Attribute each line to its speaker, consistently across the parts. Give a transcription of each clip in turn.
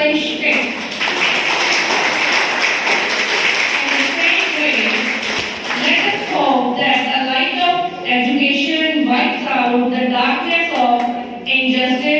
Speaker 1: In the same way, let us hope that the light of education wipes out the darkness of injustice,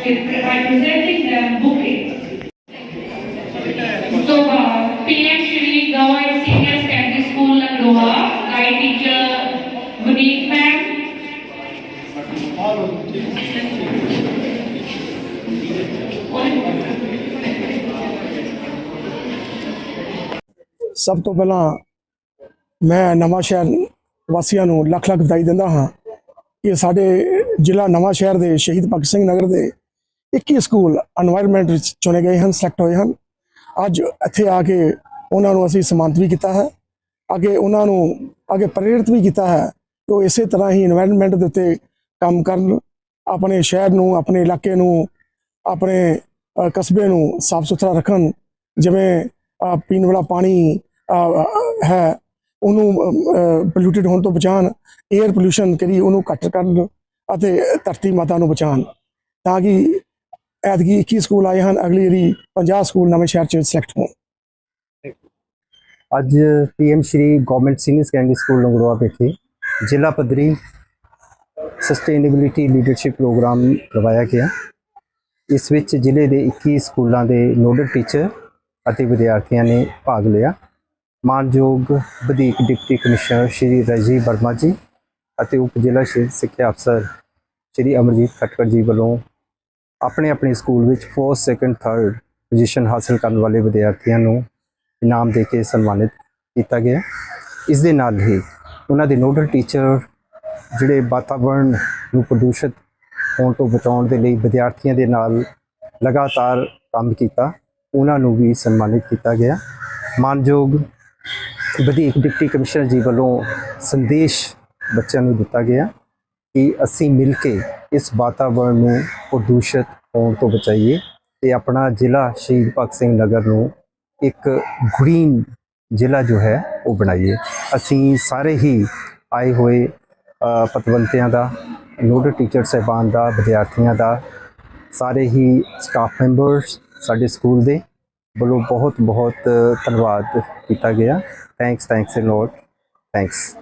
Speaker 1: by presenting them bouquet. So, uh, PM Shri Government Senior Secondary School, Landoha, Guide Teacher Guneet Ma'am,
Speaker 2: ਸਭ ਤੋਂ ਪਹਿਲਾਂ ਮੈਂ ਨਵਾਂ ਸ਼ਹਿਰ ਵਾਸੀਆਂ ਨੂੰ ਲੱਖ ਲੱਖ ਵਧਾਈ ਦਿੰਦਾ ਹਾਂ ਕਿ ਸਾਡੇ ਜ਼ਿਲ੍ਹਾ ਨਵਾਂ ਸ਼ਹਿਰ ਦੇ ਸ਼ਹੀਦ ਭਗਤ ਸਿੰਘ ਨਗਰ ਦੇ 21 ਸਕੂਲ এনवायरमेंट ਵਿੱਚ ਚੁਣੇ ਗਏ ਹਨ ਸਿਲੈਕਟ ਹੋਏ ਹਨ। ਅੱਜ ਇੱਥੇ ਆ ਕੇ ਉਹਨਾਂ ਨੂੰ ਅਸੀਂ ਸਨਮਾਨਿਤ ਵੀ ਕੀਤਾ ਹੈ। ਅੱਗੇ ਉਹਨਾਂ ਨੂੰ ਅੱਗੇ ਪ੍ਰੇਰਿਤ ਵੀ ਕੀਤਾ ਹੈ ਕਿ ਉਹ ਇਸੇ ਤਰ੍ਹਾਂ ਹੀ এনवायरमेंट ਦੇ ਉੱਤੇ ਕੰਮ ਕਰਨ, ਆਪਣੇ ਸ਼ਹਿਰ ਨੂੰ, ਆਪਣੇ ਇਲਾਕੇ ਨੂੰ, ਆਪਣੇ ਕਸਬੇ ਨੂੰ ਸਾਫ਼ ਸੁਥਰਾ ਰੱਖਣ। ਜਿਵੇਂ ਪੀਣ ਵਾਲਾ ਪਾਣੀ ਹੈ, ਉਹਨੂੰ ਪੋਲੂਟਡ ਹੋਣ ਤੋਂ ਬਚਾਉਣ 에ਅਰ ਪੋਲੂਸ਼ਨ ਕਰੀ ਉਹਨੂੰ ਘੱਟ ਕਰਨ ਅਤੇ ਧਰਤੀ ਮਾਤਾ ਨੂੰ ਬਚਾਉਣ। ਤਾਂ ਕਿ ਐਤਕੀ 21 ਸਕੂਲ ਆਏ ਹਨ, ਅਗਲੀ ਵਾਰੀ 50 ਸਕੂਲ ਨਵੇਂ ਸ਼ਹਿਰ ਚ ਸਿਲੈਕਟ ਹੋਣ।
Speaker 3: ਅੱਜ PM Shri government senior secondary school Langarwa ਵਿਖੇ ਜ਼ਿਲ੍ਹਾ ਪੱਧਰੀ ਸਸਟੇਨੇਬਿਲਿਟੀ ਲੀਡਰਸ਼ਿਪ ਪ੍ਰੋਗਰਾਮ ਕਰਵਾਇਆ ਗਿਆ। ਇਸ ਵਿੱਚ ਜ਼ਿਲ੍ਹੇ ਦੇ 21 ਸਕੂਲਾਂ ਦੇ ਨੋਡਲ ਟੀਚਰ ਅਤੇ ਵਿਦਿਆਰਥੀਆਂ ਨੇ ਭਾਗ ਲਿਆ। ਮਾਨਯੋਗ ਵਧੀਕ ਡਿਪਟੀ ਕਮਿਸ਼ਨਰ ਸ਼੍ਰੀ ਰਾਜੀਵ ਵਰਮਾ ਜੀ ਅਤੇ ਉਪ ਜ਼ਿਲ੍ਹਾ ਸਿੱਖਿਆ ਅਫਸਰ ਸ਼੍ਰੀ ਅਮਰਜੀਤ ਖਟਕੜ ਜੀ ਵੱਲੋਂ ਆਪਣੇ ਆਪਣੇ ਸਕੂਲ ਵਿੱਚ ਫੋਰਥ ਸੈਕੰਡ ਥਰਡ ਪੋਜੀਸ਼ਨ ਹਾਸਲ ਕਰਨ ਵਾਲੇ ਵਿਦਿਆਰਥੀਆਂ ਨੂੰ ਇਨਾਮ ਦੇ ਕੇ ਸਨਮਾਨਿਤ ਕੀਤਾ ਗਿਆ। ਇਸ ਦੇ ਨਾਲ ਹੀ ਉਹਨਾਂ ਦੇ ਨੋਡਲ ਟੀਚਰ ਜਿਹੜੇ ਵਾਤਾਵਰਣ ਨੂੰ ਪ੍ਰਦੂਸ਼ਿਤ ਹੋਣ ਤੋਂ ਬਚਾਉਣ ਦੇ ਲਈ ਵਿਦਿਆਰਥੀਆਂ ਦੇ ਨਾਲ ਲਗਾਤਾਰ ਕੰਮ ਕੀਤਾ, ਉਹਨਾਂ ਨੂੰ ਵੀ ਸਨਮਾਨਿਤ ਕੀਤਾ ਗਿਆ। ਮਾਨਯੋਗ ਵਧੀਕ ਡਿਪਟੀ ਕਮਿਸ਼ਨਰ ਜੀ ਵੱਲੋਂ ਸੰਦੇਸ਼ ਬੱਚਿਆਂ ਨੂੰ ਦਿੱਤਾ ਗਿਆ। ਕਿ ਅਸੀਂ ਮਿਲ ਕੇ ਇਸ ਵਾਤਾਵਰਣ ਨੂੰ ਪ੍ਰਦੂਸ਼ਿਤ ਹੋਣ ਤੋਂ ਬਚਾਈਏ ਤੇ ਆਪਣਾ ਜ਼ਿਲ੍ਹਾ ਸ਼ਹੀਦ ਭਗਤ ਸਿੰਘ ਨਗਰ ਨੂੰ ਇੱਕ ਗ੍ਰੀਨ ਜ਼ਿਲ੍ਹਾ ਜੋ ਹੈ ਉਹ ਬਣਾਈਏ। ਅਸੀਂ ਸਾਰੇ ਹੀ ਆਏ ਹੋਏ ਪਤਵੰਤਿਆਂ ਦਾ ਨੋਡਲ ਟੀਚਰ ਸਹਿਬਾਨ ਦਾ, ਵਿਦਿਆਰਥੀਆਂ ਦਾ, ਸਾਰੇ ਹੀ ਸਟਾਫ ਮੈਂਬਰਸ ਸਾਡੇ ਸਕੂਲ ਦੇ ਵੱਲੋਂ ਬਹੁਤ ਬਹੁਤ ਧੰਨਵਾਦ ਕੀਤਾ ਗਿਆ। Thanks thanks a lot thanks